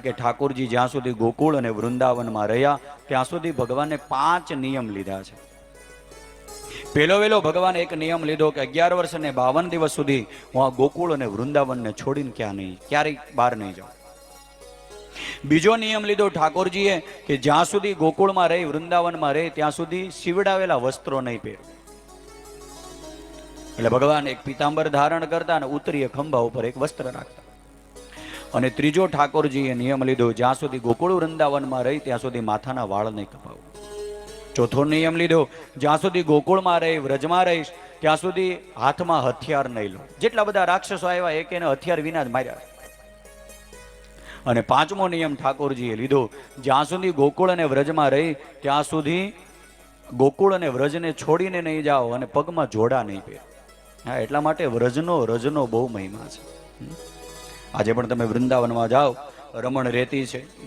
કારણ કે ઠાકોરજી જ્યાં સુધી ગોકુળ અને વૃંદાવનમાં રહ્યા, ત્યાં સુધી ભગવાને પાંચ નિયમ લીધા છે. પેલો વેલો ભગવાને એક નિયમ લીધો કે અગિયાર વર્ષ અને બાવન દિવસ સુધી હું આ ગોકુળ અને વૃંદાવનને છોડીને ક્યાં નહીં, ક્યારેય બહાર નહીં જાઉં. બીજો નિયમ લીધો ઠાકોરજીએ કે જ્યાં સુધી ગોકુળમાં રહી, વૃંદાવનમાં રહે, ત્યાં સુધી સીવડાવેલા વસ્ત્રો નહીં પહેર. એટલે ભગવાન એક પિતાંબર ધારણ કરતા અને ઉતરીએ ખંભા ઉપર એક વસ્ત્ર રાખતા. અને ત્રીજો ઠાકોરજીએ નિયમ લીધો, જ્યાં સુધી ગોકુળ વૃંદાવનમાં રહી, ત્યાં સુધી માથાના વાળ નહીં કપાવું. ચોથો નિયમ લીધો, જ્યાં સુધી ગોકુળમાં રહી, વ્રજમાં રહીશ, ત્યાં સુધી હાથમાં હથિયાર નહીં લો જેટલા બધા રાક્ષસો આવ્યા, એક એને હથિયાર વિના જ માર્યા. અને પાંચમો નિયમ ઠાકોરજીએ લીધો, જ્યાં સુધી ગોકુળ અને વ્રજમાં રહી, ત્યાં સુધી ગોકુળ અને વ્રજને છોડીને નહીં જાઓ અને પગમાં જોડા નહીં પહેરો. હા, એટલા માટે વ્રજનો રજનો બહુ મહિમા છે. આજે પણ તમે વૃંદાવનમાં જાઓ. રમણ રેતી છે.